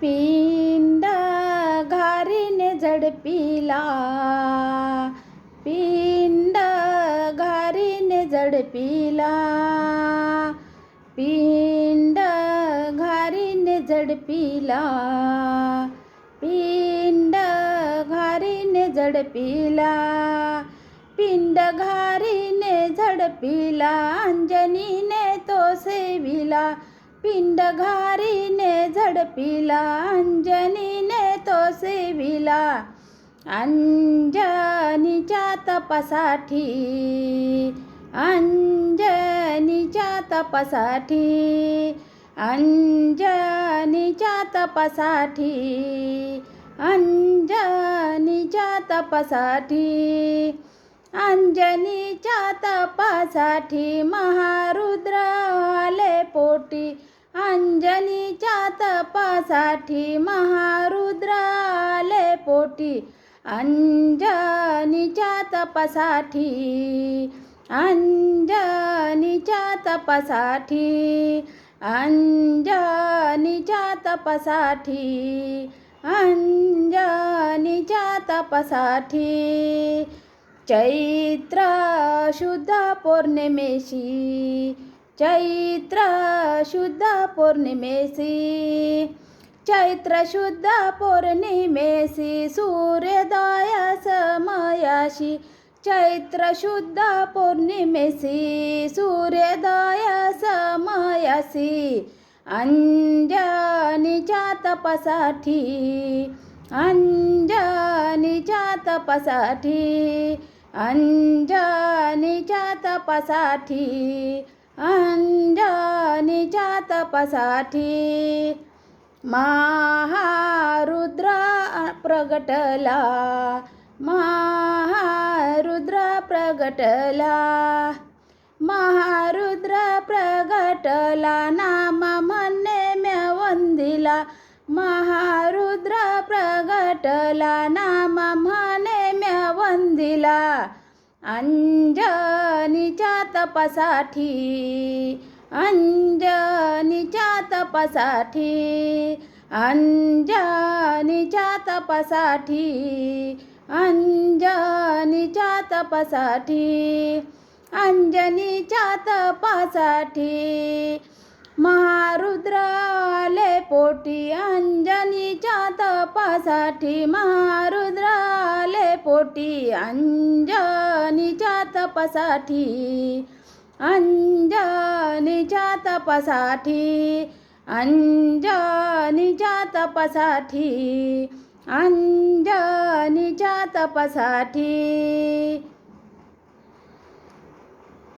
पिंड घारीने झडपिला पिंड घारीने झडपिला पिंड घारीने झडपिला पिंड घारीने झडपिला पिंड घारीने झडपिला अंजनीने तो सेविला. पिंड घारीने झडपिला अंजनीने तो सेविला. अंजनीच्या तपासाठी अंजनीच्या तपासाठी अंजनीच्या तपासाठी अंजनीच्या तपासाठी अंजनीच्या तपासाठी महारुद्र अंजनीच्या तपासाठी महारुद्र आले पोटी. अंजनीच्या तपासाठी अंजनीच्या तपासाठी अंजनीच्या तपासाठी अंजनीच्या तपासाठी. चैत्र शुद्ध पौर्णिमेशी चैत्र शुद्ध पौर्णिमेशी चैत्र शुद्ध पौर्णिमेशी सूर्योदय समयाशी चैत्र शुद्ध पौर्णिमेशी सूर्योदय समयाशी अंजनीच्या तपासाठी अंजनीच्या तपासाठी अंजनीच्या तपासाठी अंजनीच्या तपासाठी महारुद्र प्रगटला महारुद्र प्रगटला महारुद्र प्रगटला नाम म्हणणे म्या वंदिला महारुद्र प्रगटला नाम म्हणे म्या वंदिला अंजनीच्या तपासाठी अंजनीच्या तपासाठी अंजनीच्या तपासाठी अंजनीच्या तपासाठी अंजनीच्या तपासाठी. महारुद्र आले पोटी अंजनीच्या तपासाठी. महारुद्र आले पोटी अंज तपासाठी अंजनीच्या तपासाठी अंजनीच्या तपासाठी अंजनीच्या तपासाठी.